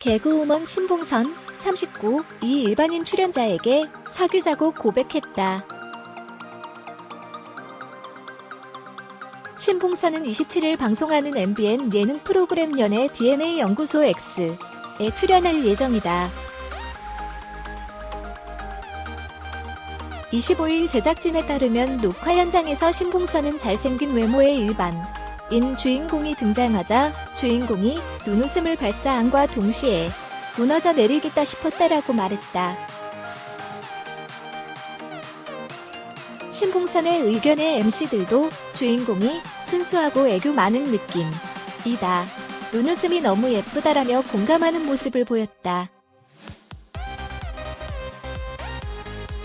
개그우먼 신봉선 39, 이 일반인 출연자에게 사귀자고 고백했다. 신봉선은 27일 방송하는 MBN 예능 프로그램 연애 DNA 연구소 X에 출연할 예정이다. 25일 제작진에 따르면 녹화 현장에서 신봉선은 잘생긴 외모의 일반 인 주인공이 등장하자 주인공이 눈웃음을 발사함과 동시에 무너져 내리겠다 싶었다라고 말했다. 신봉선의 의견의 MC들도 주인공이 순수하고 애교 많은 느낌이다. 눈웃음이 너무 예쁘다라며 공감하는 모습을 보였다.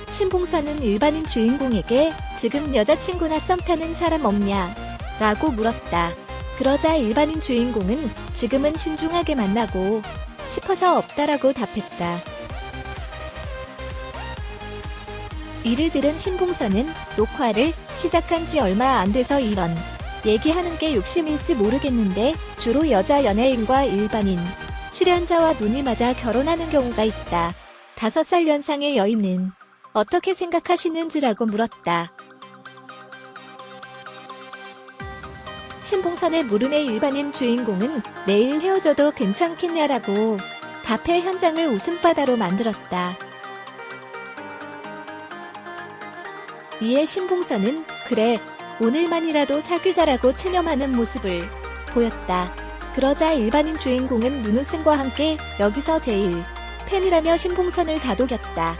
신봉선은 일반인 주인공에게 지금 여자친구나 썸 타는 사람 없냐? 라고 물었다. 그러자 일반인 주인공은 지금은 신중하게 만나고 싶어서 없다라고 답했다. 이를 들은 신봉선은 녹화를 시작한 지 얼마 안 돼서 이런 얘기하는 게 욕심일지 모르겠는데 주로 여자 연예인과 일반인 출연자와 눈이 맞아 결혼하는 경우가 있다. 다섯 살 연상의 여인은 어떻게 생각하시는지라고 물었다. 신봉선의 물음에 일반인 주인공은 내일 헤어져도 괜찮겠냐라고 답해 현장을 웃음바다로 만들었다. 이에 신봉선은 그래 오늘만이라도 사귀자라고 체념하는 모습을 보였다. 그러자 일반인 주인공은 눈웃음과 함께 여기서 제일 팬이라며 신봉선을 다독였다.